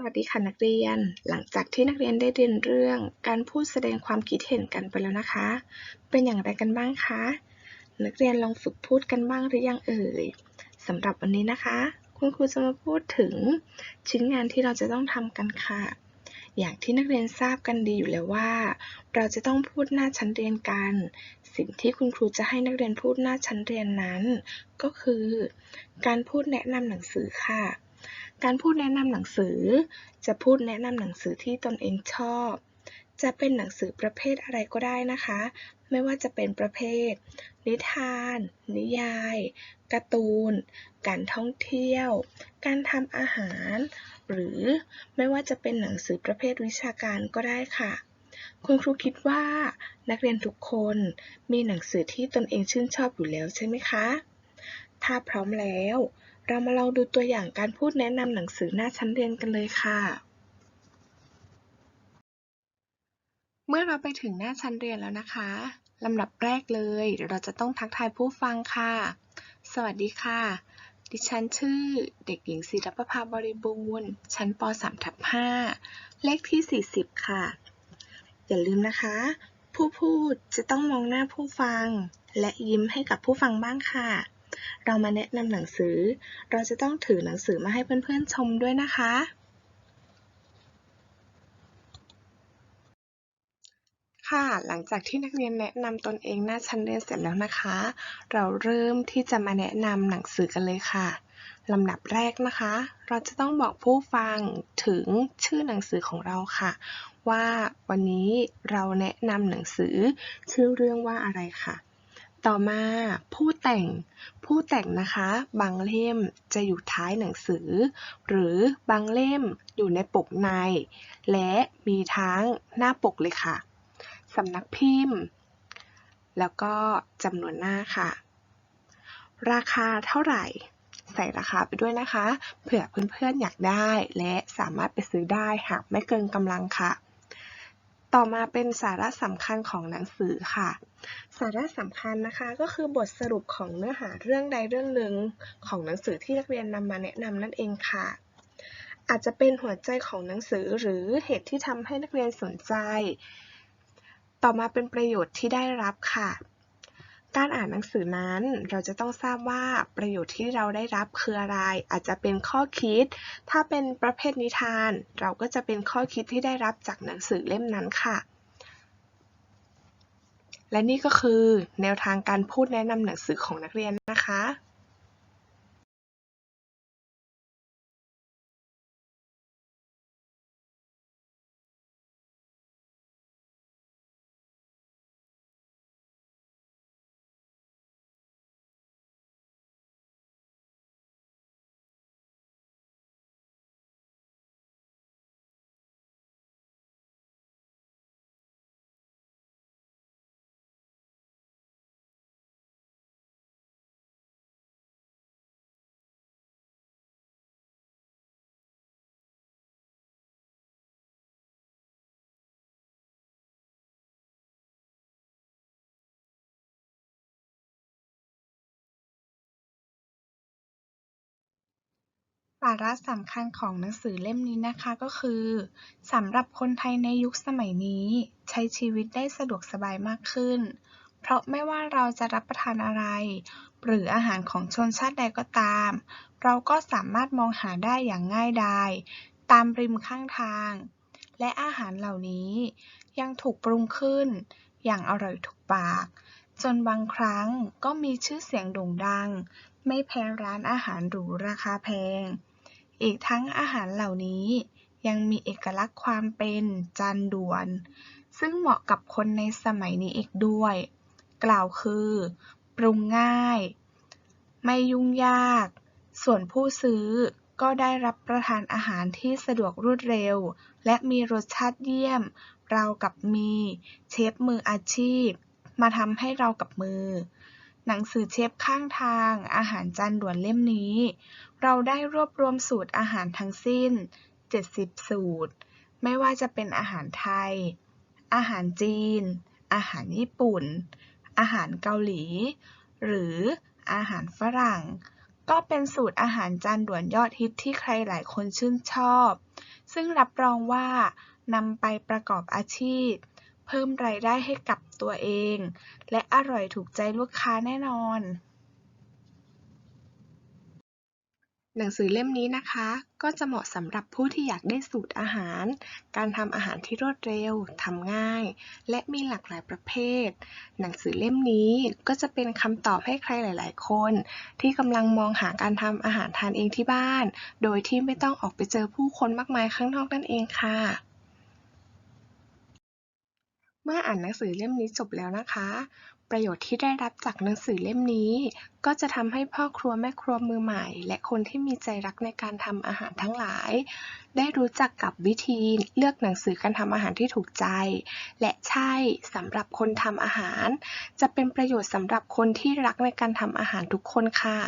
สวัสดีค่ะนักเรียน หลังจากที่นักเรียนได้เรียนเรื่องการพูดแสดงความคิดเห็นกันไปแล้วนะคะ เป็นอย่างไรกันบ้างคะ นักเรียนลองฝึกพูดกันบ้างหรือยังเอ่ยสำหรับวันนี้นะคะ คุณครูจะมาพูดถึงชิ้นงานที่เราจะต้องทำกันค่ะ อย่างที่นักเรียนทราบกันดีอยู่แล้วว่า เราจะต้องพูดหน้าชั้นเรียนกัน สิ่งที่คุณครูจะให้นักเรียนพูดหน้าชั้นเรียนนั้น ก็คือ การพูดแนะนำหนังสือค่ะ การพูดแนะนำหนังสือ จะพูดแนะนำหนังสือที่ตนเองชอบ จะเป็นหนังสือประเภทอะไรก็ได้นะคะ ไม่ว่าจะเป็นประเภท นิทาน นิยายการ์ตูน การท่องเที่ยว การทำอาหาร หรือไม่ว่าจะเป็นหนังสือประเภทวิชาการก็ได้ค่ะ คุณครูคิดว่า นักเรียนทุกคนมีหนังสือที่ตนเองชื่นชอบอยู่แล้วใช่ไหมคะาพร้อมแล้ว เรามาลองดูตัวอย่างการพูดแนะนำหนังสือหน้าชั้นเรียนกันเลยค่ะ เมื่อเราไปถึงหน้าชั้นเรียนแล้วนะคะลำดับแรกเลยเดี๋ยวเราจะต้องทักทายผู้ฟังค่ะ สวัสดีค่ะ ดิฉันชื่อเด็กหญิงศิรประภาบริบูรณ์ชั้นป .3 ทับ5เลขที่ 40 ค่ะ อย่าลืมนะคะ ผู้พูดจะต้องมองหน้าผู้ฟัง และยิ้มให้กับผู้ฟังบ้างค่ะ เรามาแนะนำหนังสือ เราจะต้องถือหนังสือมาให้เพื่อนๆชมด้วยนะคะ ค่ะ หลังจากที่นักเรียนแนะนำตนเองหน้าชั้นเรียนเสร็จแล้วนะคะ เราเริ่มที่จะมาแนะนำหนังสือกันเลยค่ะลำดับแรกนะคะ เราจะต้องบอกผู้ฟังถึงชื่อหนังสือของเราค่ะ ว่าวันนี้เราแนะนำหนังสือชื่อเรื่องว่าอะไรค่ะ ต่อมาผู้แต่ง ผู้แต่งนะคะ บางเล่มจะอยู่ท้ายหนังสือ หรือบางเล่มอยู่ในปกใน และมีทั้งหน้าปกเลยค่ะสำนักพิมพ์ แล้วก็จำนวนหน้าค่ะ ราคาเท่าไหร่ ใส่ราคาไปด้วยนะคะ เผื่อเพื่อนๆอยากได้ และสามารถไปซื้อได้หากไม่เกินกำลังค่ะ ต่อมาเป็นสาระสำคัญของหนังสือค่ะ สาระสำคัญนะคะก็คือบทสรุปของเนื้อหาเรื่องใดเรื่องหนึ่งของหนังสือที่นักเรียนนำมาแนะนำนั่นเองค่ะ อาจจะเป็นหัวใจของหนังสือหรือเหตุที่ทำให้นักเรียนสนใจ ต่อมาเป็นประโยชน์ที่ได้รับค่ะ การอ่านหนังสือนั้น เราจะต้องทราบว่าประโยชน์ที่เราได้รับคืออะไร อาจจะเป็นข้อคิด ถ้าเป็นประเภทนิทาน เราก็จะเป็นข้อคิดที่ได้รับจากหนังสือเล่มนั้นค่ะ และนี่ก็คือแนวทางการพูดแนะนำหนังสือของนักเรียนนะคะาระสำคัญของหนังสือเล่มนี้นะคะก็คือสำหรับคนไทยในยุคสมัยนี้ ใช้ชีวิตได้สะดวกสบายมากขึ้น เพราะไม่ว่าเราจะรับประทานอะไร หรืออาหารของชนชาติใดก็ตาม เราก็สามารถมองหาได้อย่างง่ายดายตามริมข้างทาง และอาหารเหล่านี้ยังถูกปรุงขึ้น อย่างอร่อยถูกปาก จนบางครั้งก็มีชื่อเสียงโด่งดัง ไม่แพ้ร้านอาหารหรูราคาแพง อีกทั้งอาหารเหล่านี้ ยังมีเอกลักษณ์ความเป็นจานด่วน ซึ่งเหมาะกับคนในสมัยนี้อีกด้วย กล่าวคือ ปรุงง่าย ไม่ยุ่งยาก ส่วนผู้ซื้อก็ได้รับประทานอาหารที่สะดวกรวดเร็ว และมีรสชาติเยี่ยม เรากับมี เชฟมืออาชีพ มาทำให้เรากับมือ หนังสือเชฟข้างทาง อาหารจานด่วนเล่มนี้ เราได้รวบรวมสูตรอาหารทั้งสิ้น 70 สูตร ไม่ว่าจะเป็นอาหารไทย อาหารจีน อาหารญี่ปุ่น อาหารเกาหลี หรืออาหารฝรั่ง ก็เป็นสูตรอาหารจานด่วนยอดฮิตที่ใครหลายคนชื่นชอบ ซึ่งรับรองว่านำไปประกอบอาชีพ เพิ่มรายได้ให้กับตัวเอง และอร่อยถูกใจลูกค้าแน่นอน หนังสือเล่มนี้นะคะ ก็จะเหมาะสำหรับผู้ที่อยากได้สูตรอาหาร การทำอาหารที่รวดเร็วทำง่าย และมีหลากหลายประเภท หนังสือเล่มนี้ก็จะเป็นคำตอบให้ใครหลาย ๆ คน ที่กำลังมองหาการทำอาหารทานเองที่บ้าน โดยที่ไม่ต้องออกไปเจอผู้คนมากมายข้างนอกนั่นเองค่ะ มื่ออ่านหนังสือเล่มนี้จบแล้วนะคะ ประโยชน์ที่ได้รับจากหนังสือเล่มนี้ ก็จะทำให้พ่อครัวแม่ครัวมือใหม่ และคนที่มีใจรักในการทำอาหารทั้งหลาย ได้รู้จักกับวิธีเลือกหนังสือการทำอาหารที่ถูกใจ และใช่สำหรับคนทำอาหาร จะเป็นประโยชน์สำหรับคนที่รักในการทำอาหารทุกคนค่ะ